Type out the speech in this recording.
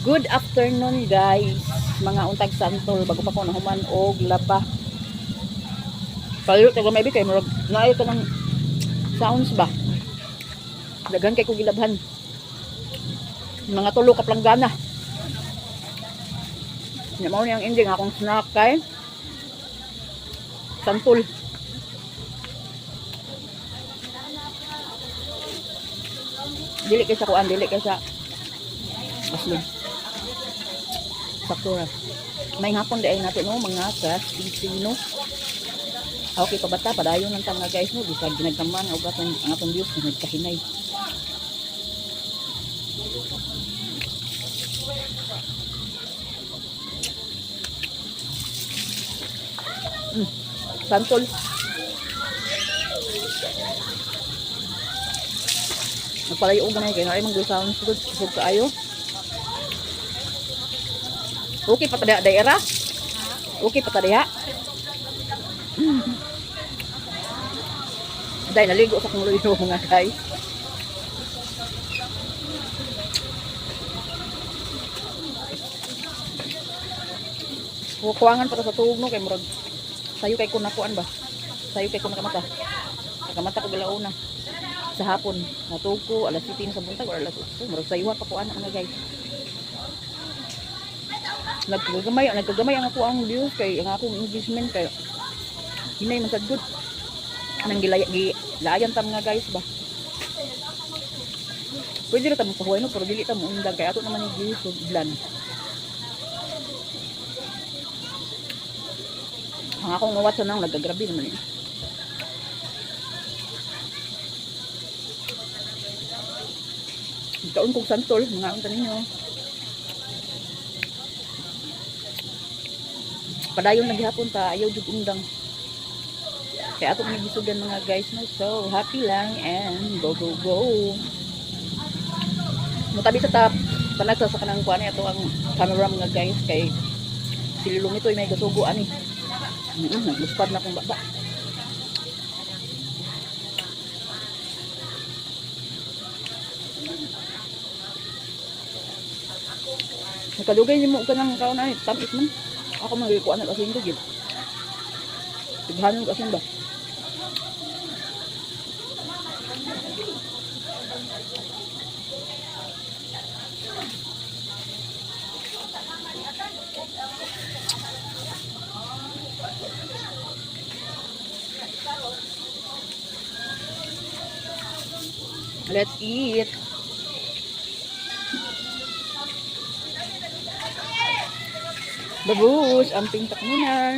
Good afternoon guys. Mga untag santol bago pa ko nahuman og laba. Kayo taga may kay murag naayo to ng sounds ba. Daghan kay ko gilabhan. Mga tulo ka planggana. Nya mao ni ang ending akong snack kay santol. Dili kay sa kuan, dili kay sa Aslin. Sakura. May hapon ay nato no mga kas Pilipino. Okay pa bata padayon lang tanga guys no bisag ginagtaman og atong ang atong views na nagkahinay. Mm. Santol. Nagpalayo kay na ay manggo sound sugod sugod kaayo. Okay pa tada daera? Okay pa tada Dahil naligo sa kong luyo mga guys. Kukuangan para sa tuog kay murag sayo kay kun nakuan ba? Sayo kay kun nakamata. Nakamata ko galauna sa hapon. Natug ko alas 7 sa buntag or alas 8. Murag sayuhan pa ko ana nga guys. Nagkagamay, nagkagamay ang ako ang views kay ang akong engagement kay hinay good. Anang gilaya gi layan tam nga guys ba. Pwede ra ta mo pahuay no pero dili ta mo undag kay ato naman yung so blan. Ang akong ngawat sa nang nagagrabe naman eh. Kaon kong santol, mga unta ninyo. Padayon naghihapon ta, ayaw jud undang. Kaya ato mga gisugan mga guys no. So, happy lang and go go go. Mutabi sa tap, panagsa sa kanang kuan ato ang camera mga guys kay sililong ito ay may gasugo ani. Mm -hmm, na akong baba. Nakadugay niyo mo ka ng kaon ay tamis man. Ako magikuan na kasi hindi gid. Tighanon kasi ba? Let's eat. Babush, ang pintak muna.